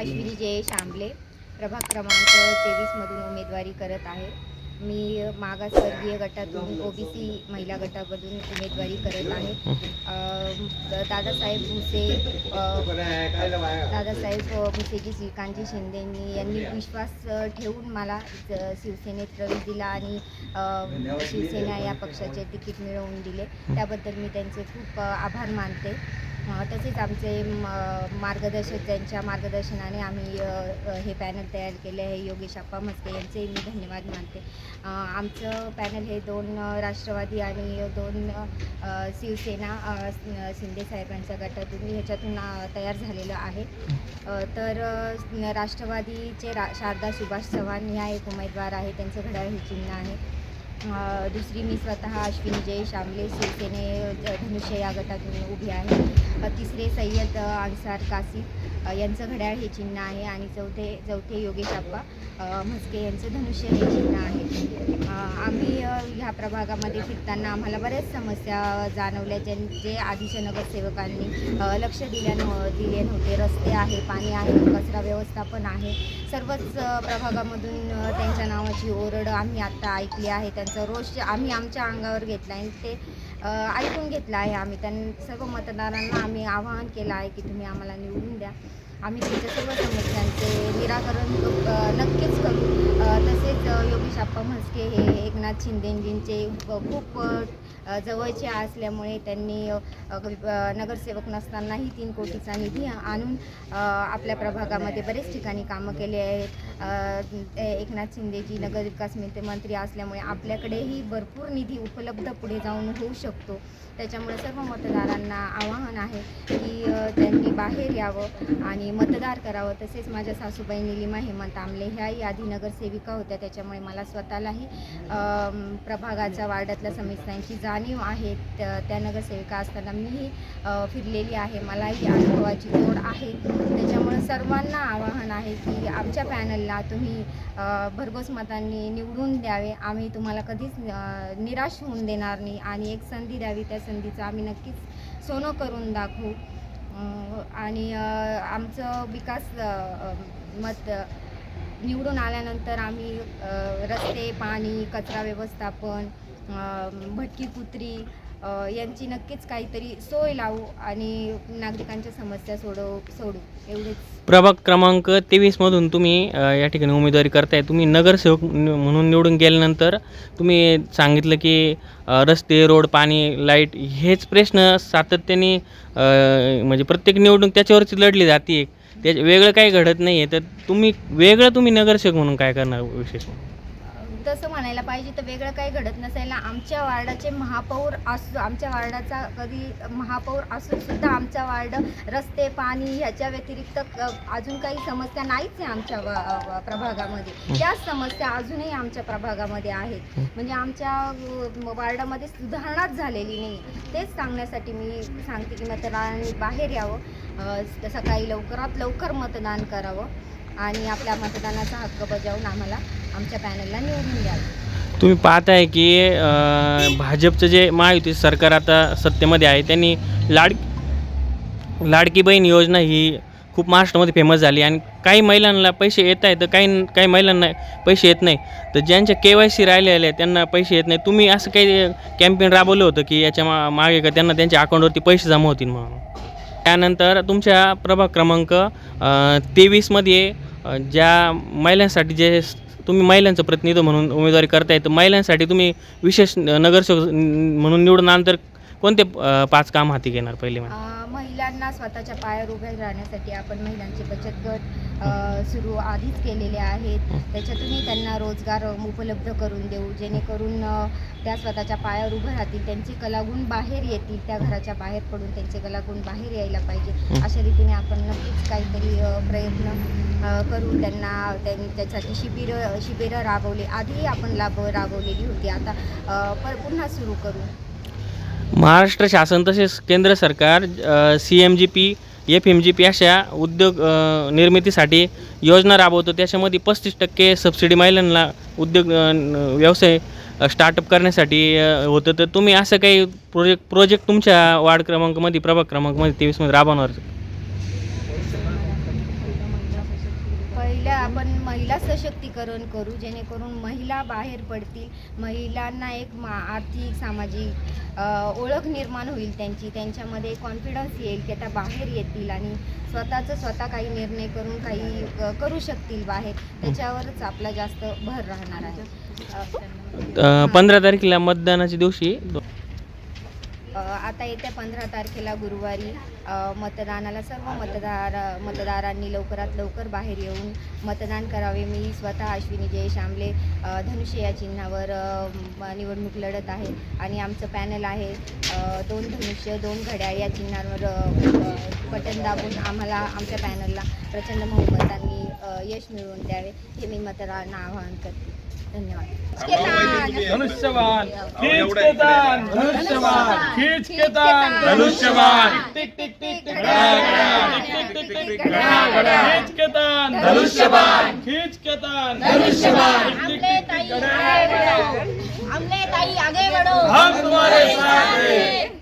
अश्विनी जय शांबले प्रभाग क्रमांक तेवीसमधून उमेदवारी करत आहे मी मागासवर्गीय गटातून ओबीसी महिला गटामधून उमेदवारी करत आहे. दादासाहेब भुसे दादासाहेब भुसेजी श्रीकांतजी शिंदेंनी यांनी विश्वास ठेवून मला शिवसेनेत प्रवेश दिला आणि शिवसेना या पक्षाचे तिकीट मिळवून दिले. त्याबद्दल मी त्यांचे खूप आभार मानते. तसेच आमचे म- मार्गदर्शक त्यांच्या मार्गदर्शनाने आम्ही हे पॅनल तयार केले आहे. योगेश अप्पा म्हस्के यांचे मी धन्यवाद मानते. आमचं पॅनल हे दोन राष्ट्रवादी आणि दोन शिवसेना शिंदे साहेबांच्या गटातून ह्याच्यातून तयार झालेलं आहे. तर राष्ट्रवादीचे रा शारदा सुभाष चव्हाण ह्या एक उमेदवार आहे. त्यांचं घड्याळ हे चिन्ह आहे. दुसरी मी स्वतः अश्विनी जय शामले शिवसेने धनुष्य या गटातून उभी आहे. तिसरे सय्यद अन्सार कासिफ यांचं घड्याळ हे चिन्ह आहे आणि चौथे चौथे योगेश आप्पा म्हस्के यांचं धनुष्य हे चिन्ह आहे. आम्ही ह्या प्रभागामध्ये फिरताना आम्हाला बऱ्याच समस्या जाणवल्या ज्यांचे आधीच्या नगरसेवकांनी लक्ष दिल्या दिले नव्हते. रस्ते आहे पाणी आहे कचरा व्यवस्थापन आहे. सर्वच प्रभागामधून त्यांच्या नावाची ओरड आम्ही आत्ता ऐकली आहे. त्यांचा. रोष आम्ही आमच्या अंगावर घेतला आणि ते ऐकून घेतलं आहे आम्ही. त्यां सर्व मतदारांना आम्ही आवाहन केलं आहे की तुम्ही आम्हाला निवडून द्या. आम्ही तुमच्या सर्व समस्यांचे निराकरण नक्कीच करू. तसेच योगेश आप्पा म्हस्के हे एकनाथ शिंदेजींचे खूप जवळचे असल्यामुळे त्यांनी नगरसेवक नसतानाही तीन कोटीचा निधी आणून आपल्या प्रभागामध्ये बरेच ठिकाणी कामं केले आहेत. ते एकनाथ शिंदेजी नगरविकास मंत्री मंत्री असल्यामुळे आपल्याकडेही भरपूर निधी उपलब्ध पुढे जाऊन होऊ शकतो. त्याच्यामुळे सर्व मतदारांना आवाहन आहे की त्यांनी बाहेर यावं आणि मतदार करावं. तसेच माझ्या सासूबाई निलिमा हेमंत आमले ह्याही आधी नगरसेविका होत्या. त्याच्यामुळे मला स्वतःलाही प्रभागाच्या वार्डातल्या समस्यांची जाणीव आहे त्या नगरसेविका असताना मीही फिरलेली आहे. मलाही अनुभवाची जोड आहे. त्याच्यामुळे सर्वांना आवाहन आहे की आमच्या पॅनलला तुम्ही भरघोस मतांनी निवडून द्यावे. आम्ही तुम्हाला कधीच निराश होऊन देणार नाही आणि एक संधी द्यावी. त्या संधीचं आम्ही नक्कीच सोनं करून दाखवू. आणि आमचं विकास मत निवडून आल्यानंतर आम्ही रस्ते पाणी कचरा व्यवस्थापन भटकी कुत्री यांची नक्कीच काहीतरी सोय लावू आणि नागरिकांच्या समस्या सोडवू सोडू. एवढेच. प्रभाग क्रमांक तेवीसमधून तुम्ही या ठिकाणी उमेदवारी करताय. तुम्ही नगरसेवक म्हणून निवडून गेल्यानंतर तुम्ही सांगितलं की रस्ते रोड पाणी लाइट हेच प्रश्न सातत्याने म्हणजे प्रत्येक निवडणूक त्याच्यावरच लढली जाते. त्या वेगळं काही घडत नाही आहे तर तुम्ही वेगळं तुम्ही नगरसेवक म्हणून काय करणार विशेष? तसं म्हणायला पाहिजे तर वेगळं काही घडत नसायला आमच्या वार्डाचे महापौर असू आमच्या वार्डाचा कधी महापौर असून सुद्धा आमचा वार्ड रस्ते पाणी ह्याच्या व्यतिरिक्त अजून काही समस्या नाहीच आहे आमच्या प्रभागामध्ये. त्याच समस्या अजूनही आमच्या प्रभागामध्ये आहेत. म्हणजे आमच्या वार्डामध्ये सुधारणाच झालेली नाही. तेच सांगण्यासाठी मी सांगते की मतदारांनी बाहेर यावं. सकाळी लवकरात लवकर मतदान करावं आणि आपल्या मतदानाचा हक्क बजावून आम्हाला आमच्या पॅनलला निवडून द्यावं तुम्ही पाहताय की भाजपचं जे महायुती सरकार आता सत्तेमध्ये आहे त्यांनी लाड लाडकी बहीण योजना ही खूप महाराष्ट्रामध्ये फेमस झाली आणि काही महिलांना पैसे येत आहेत तर काही काही महिलांना पैसे येत नाही. तर ज्यांच्या के वाय सी राहिलेले आहे त्यांना पैसे येत नाही. तुम्ही असं काही कॅम्पेन राबवलं होतं की याच्या मा मागे का त्यांना त्यांच्या अकाउंटवरती पैसे जमा होतील म्हणून? त्यानंतर तुमच्या प्रभाग क्रमांक तेवीसमध्ये ज्या महिलांसाठी जे तुम्ही महिलांचं प्रतिनिधी म्हणून उमेदवारी करताय तर महिलांसाठी तुम्ही विशेष नगरसेवक म्हणून निवडून आल्यानंतर कोणते पाच काम हाती घेणार पहिले महिलांना स्वतःच्या पायावर उभे राहण्यासाठी आपण महिलांचे बचत गट सुरू आधीच केलेले आहेत. त्याच्यातूनही त्यांना रोजगार उपलब्ध करून देऊ. जेणेकरून त्या स्वतःच्या पायावर उभं राहतील त्यांचे कलागुण बाहेर येतील त्या घराच्या बाहेर पडून त्यांचे कलागुण बाहेर यायला पाहिजे. अशा रीतीने आपण नक्कीच काहीतरी प्रयत्न करू त्यांना त्यां त्यासाठी शिबिरं शिबिरं राबवली. आधीही आपण लाभ राबवलेली होती. आता पर पुन्हा सुरू करू. महाराष्ट्र शासन तसेच केंद्र सरकार C M G P F M G P अशा उद्योग निर्मितीसाठी योजना राबवतो. त्याच्यामध्ये पस्तीस टक्के सबसिडी महिलांना उद्योग व्यवसाय स्टार्टअप करण्यासाठी होतं. तर तुम्ही असं काही प्रोजेक्ट प्रोजेक्ट तुमच्या वार्ड क्रमांकमध्ये प्रभाग क्रमांकमध्ये तेवीसमध्ये राबवणार? आपण महिला सशक्तीकरण करू जेणेकरून महिला बाहेर पडतील. महिलांना एक मा आर्थिक सामाजिक ओळख निर्माण होईल त्यांची. त्यांच्यामध्ये कॉन्फिडन्स येईल की त्या बाहेर येतील आणि स्वतःचं स्वतः काही निर्णय करून काही करू शकतील बाहेर. त्याच्यावरच आपला जास्त भर राहणार आहे. पंधरा तारखेला मतदानाच्या दिवशी आता येत्या पंधरा तारखेला गुरुवारी मतदानाला सर्व मतदार मतदारांनी लवकरात लवकर बाहेर येऊन मतदान करावे. मी स्वतः अश्विनी जयेश आंबले धनुष्य या चिन्हावर निवडणूक लढत आहे आणि आमचं पॅनल आहे दोन धनुष्य दोन घड्याळ या चिन्हांवर बटन दाबून आम्हाला आमच्या पॅनलला प्रचंड बहुमतांनी यश मिळवून द्यावे हे मी मतदारांना आवाहन करते. धन्यवाद धनुष्यवान खींच के तान धनुष्यवान खींच के तान धनुष्यवान. Tick tick tick tick tick tick tick टिक घड्याळ, घड्याळ. खींच के तान धनुष्यवान. खींच के तान धनुष्यवान. घड्याळ. हमने ताई आगे बढ़ो हम तुम्हारे साथ हैं